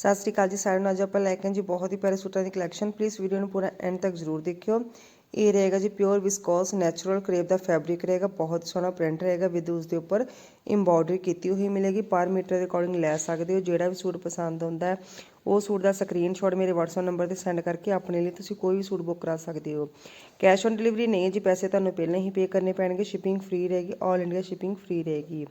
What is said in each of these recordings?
ਸਤਿ ਸ੍ਰੀ ਅਕਾਲ ਜੀ ਸਾਰਿਆਂ ਨੂੰ। ਅੱਜ ਆਪਾਂ ਲੈ ਕੇ ਆਏ ਜੀ ਬਹੁਤ ਹੀ ਪਿਆਰੇ ਸੂਟਾਂ ਦੀ ਕਲੈਕਸ਼ਨ ਪਲੀਜ਼ ਵੀਡੀਓ ਨੂੰ ਪੂਰਾ ਐਂਡ ਤੱਕ ਜ਼ਰੂਰ ਦੇਖਿਓ। ਇਹ ਰਹੇਗਾ ਜੀ ਪਿਓਰ ਵਿਸਕੋਸ ਨੈਚੁਰਲ ਕਰੇਪ ਦਾ ਫੈਬਰਿਕ ਰਹੇਗਾ, ਬਹੁਤ ਸੋਹਣਾ ਪ੍ਰਿੰਟ ਰਹੇਗਾ ਵਿਦ ਉਸ ਦੇ ਉੱਪਰ ਐਮਬੋਡਰੀ ਕੀਤੀ ਹੋਈ ਮਿਲੇਗੀ। ਪਰ ਮੀਟਰ ਦੇ ਅਕੋਰਡਿੰਗ ਲੈ ਸਕਦੇ ਹੋ, ਜਿਹੜਾ ਵੀ ਸੂਟ ਪਸੰਦ ਹੁੰਦਾ ਉਹ ਸੂਟ ਦਾ ਸਕਰੀਨਸ਼ਾਟ ਮੇਰੇ WhatsApp ਨੰਬਰ ਤੇ ਸੈਂਡ ਕਰਕੇ ਆਪਣੇ ਲਈ ਤੁਸੀਂ ਕੋਈ ਵੀ ਸੂਟ ਬੁੱਕ ਕਰਾ ਸਕਦੇ ਹੋ। ਕੈਸ਼ ਔਨ ਡਿਲੀਵਰੀ ਨਹੀਂ ਹੈ ਜੀ, ਪੈਸੇ ਤੁਹਾਨੂੰ ਪਹਿਲਾਂ ਹੀ ਪੇ ਕਰਨੇ ਪੈਣਗੇ ਸ਼ਿਪਿੰਗ ਫ੍ਰੀ ਰਹੇਗੀ 올 ਇੰਡੀਆ ਸ਼ਿਪਿੰਗ ਫ੍ਰੀ ਰਹੇਗੀ।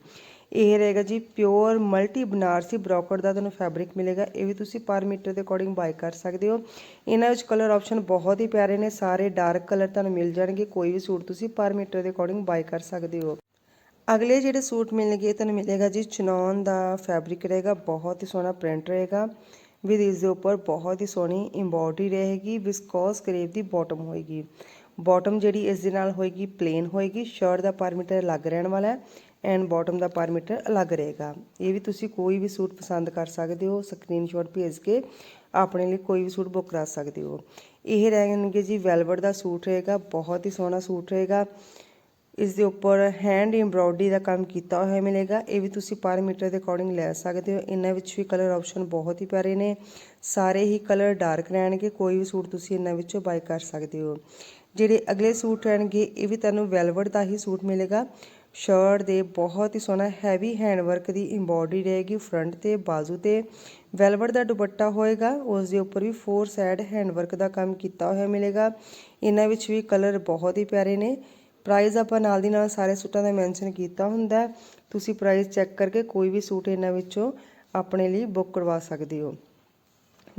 ਇਹ ਰਹੇਗਾ ਜੀ ਪਿਓਰ ਮਲਟੀ ਬਨਾਰਸੀ ਬ੍ਰੋਕਟ ਦਾ ਤੁਹਾਨੂੰ ਫੈਬਰਿਕ ਮਿਲੇਗਾ, ਇਹ ਵੀ ਤੁਸੀਂ ਪਰ ਮੀਟਰ ਦੇ ਅਕੋਰਡਿੰਗ ਬਾਈ ਕਰ ਸਕਦੇ ਹੋ। ਇਹਨਾਂ ਵਿੱਚ ਕਲਰ ਆਪਸ਼ਨ ਬਹੁਤ ਹੀ ਪਿਆਰੇ ਨੇ, ਸਾਰੇ ਡਾਰਕ ਕਲਰ ਤੁਹਾਨੂੰ ਮਿਲ ਜਾਣਗੇ, ਕੋਈ ਵੀ ਸੂਟ ਤੁਸੀਂ ਪਰ ਮੀਟਰ ਦੇ ਅਕੋਰਡਿੰਗ ਬਾਈ ਕਰ ਸਕਦੇ ਹੋ। ਅਗਲੇ ਜਿਹੜੇ ਸੂਟ ਮਿਲਣਗੇ ਤੁਹਾਨੂੰ ਮਿਲੇਗਾ ਜੀ ਚਨੌਨ ਦਾ ਫੈਬਰਿਕ ਰਹੇਗਾ, ਬਹੁਤ ਹੀ ਸੋਹਣਾ ਪ੍ਰਿੰਟ ਰਹੇਗਾ। ਵਿਦ ਇਸ ਦੇ ਉੱਪਰ ਬਹੁਤ ਹੀ ਸੋਹਣੀ ਐਮਬੋਡਰੀ ਰਹੇਗੀ ਵਿਸਕੋਸ ਕਰੇਪ ਦੀ ਬਾਟਮ ਹੋਏਗੀ। ਬਾਟਮ ਜਿਹੜੀ ਇਸ ਦੇ ਨਾਲ ਹੋਏਗੀ ਪਲੇਨ ਹੋਏਗੀ ਸ਼ਰਟ ਦਾ ਪਰ ਮੀਟਰ ਅਲੱਗ ਰਹਿਣ ਵਾਲਾ ਹੈ ਐਂਡ ਬਾਟਮ ਦਾ ਪਰ ਮੀਟਰ ਅਲੱਗ ਰਹੇਗਾ। ਇਹ ਵੀ ਤੁਸੀਂ ਕੋਈ ਵੀ ਸੂਟ ਪਸੰਦ ਕਰ ਸਕਦੇ ਹੋ ਸਕਰੀਨਸ਼ਾਟ ਭੇਜ ਕੇ ਆਪਣੇ ਲਈ ਕੋਈ ਵੀ ਸੂਟ ਬੁੱਕ ਕਰਾ ਸਕਦੇ ਹੋ। ਇਹ ਰਹਿਣਗੇ ਜੀ ਵੈਲਵਟ ਦਾ ਸੂਟ ਰਹੇਗਾ, ਬਹੁਤ ਹੀ ਸੋਹਣਾ ਸੂਟ ਰਹੇਗਾ। ਇਸ ਦੇ ਉੱਪਰ ਹੈਂਡ ਐਮਬ੍ਰੋਇਡਰੀ ਦਾ ਕੰਮ ਕੀਤਾ ਹੋਇਆ ਮਿਲੇਗਾ। ਇਹ ਵੀ ਤੁਸੀਂ ਪਰ ਮੀਟਰ ਦੇ ਅਕੋਰਡਿੰਗ ਲੈ ਸਕਦੇ ਹੋ। ਇਹਨਾਂ ਵਿੱਚ ਵੀ ਕਲਰ ਆਪਸ਼ਨ ਬਹੁਤ ਹੀ ਪਿਆਰੇ ਨੇ। ਸਾਰੇ ਹੀ ਕਲਰ ਡਾਰਕ ਰਹਿਣਗੇ। ਕੋਈ ਵੀ ਸੂਟ ਤੁਸੀਂ ਇਹਨਾਂ ਵਿੱਚੋਂ ਬਾਈ ਕਰ ਸਕਦੇ ਹੋ। ਜਿਹੜੇ ਅਗਲੇ ਸੂਟ ਰਹਿਣਗੇ, ਇਹ ਵੀ ਤੁਹਾਨੂੰ ਵੈਲਵਟ ਦਾ ਹੀ ਸੂਟ ਮਿਲੇਗਾ। ਸ਼ਰਟ ਦੇ ਬਹੁਤ ਹੀ ਸੋਹਣਾ ਹੈਵੀ ਹੈਂਡਵਰਕ ਦੀ ਐਮਬੋਡਰੀ ਰਹੇਗੀ ਫਰੰਟ ਤੇ, ਬਾਜ਼ੂ ਤੇ। ਵੈਲਵਟ ਦਾ ਦੁਪੱਟਾ ਹੋਏਗਾ। ਉਸ ਦੇ ਉੱਪਰ ਵੀ ਫੋਰ ਸਾਈਡ ਹੈਂਡਵਰਕ ਦਾ ਕੰਮ ਕੀਤਾ ਹੋਇਆ ਮਿਲੇਗਾ। ਇਹਨਾਂ ਵਿੱਚ ਵੀ ਕਲਰ ਬਹੁਤ ਹੀ ਪਿਆਰੇ ਨੇ। ਪ੍ਰਾਈਜ਼ ਆਪਾਂ ਨਾਲ ਦੀ ਨਾਲ ਸਾਰੇ ਸੂਟਾਂ ਦਾ ਮੈਂਸ਼ਨ ਕੀਤਾ ਹੁੰਦਾ ਤੁਸੀਂ ਪ੍ਰਾਈਜ਼ ਚੈੱਕ ਕਰਕੇ ਕੋਈ ਵੀ ਸੂਟ ਇਹਨਾਂ ਵਿੱਚੋਂ ਆਪਣੇ ਲਈ ਬੁੱਕ ਕਰਵਾ ਸਕਦੇ ਹੋ।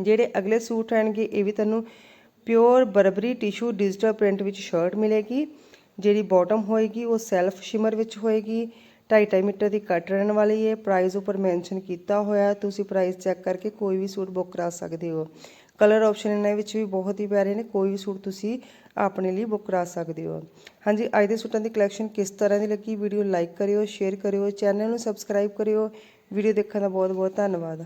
ਜਿਹੜੇ ਅਗਲੇ ਸੂਟ ਰਹਿਣਗੇ ਇਹ ਵੀ ਤੁਹਾਨੂੰ pure Burberry tissue digital print ਵਿੱਚ ਸ਼ਰਟ ਮਿਲੇਗੀ। ਜਿਹੜੀ ਬਾਟਮ ਹੋਏਗੀ, ਉਹ ਸੈਲਫ ਸ਼ਿਮਰ ਵਿੱਚ ਹੋਏਗੀ। 2.5 ਮੀਟਰ ਦੀ ਕੱਟ ਰਹਿਣ ਵਾਲੀ ਹੈ। ਪ੍ਰਾਈਸ ਉੱਪਰ ਮੈਂਸ਼ਨ ਕੀਤਾ ਹੋਇਆ ਤੁਸੀਂ ਪ੍ਰਾਈਸ ਚੈੱਕ ਕਰਕੇ ਕੋਈ ਵੀ ਸੂਟ ਬੁੱਕ ਕਰਾ ਸਕਦੇ ਹੋ। ਕਲਰ ਆਪਸ਼ਨ ਇਹਨਾਂ ਵਿੱਚ ਵੀ ਬਹੁਤ ਹੀ ਪਿਆਰੇ ਨੇ, ਕੋਈ ਵੀ ਸੂਟ ਤੁਸੀਂ ਆਪਣੇ ਲਈ ਬੁੱਕ ਕਰਾ ਸਕਦੇ ਹੋ। ਹਾਂਜੀ, ਅੱਜ ਦੇ ਸੂਟਾਂ ਦੀ ਕਲੈਕਸ਼ਨ ਕਿਸ ਤਰ੍ਹਾਂ ਦੀ ਲੱਗੀ? ਵੀਡੀਓ ਲਾਈਕ ਕਰਿਓ ਸ਼ੇਅਰ ਕਰਿਓ ਚੈਨਲ ਨੂੰ ਸਬਸਕ੍ਰਾਈਬ ਕਰਿਓ। ਵੀਡੀਓ ਦੇਖਣ ਦਾ ਬਹੁਤ ਬਹੁਤ ਧੰਨਵਾਦ।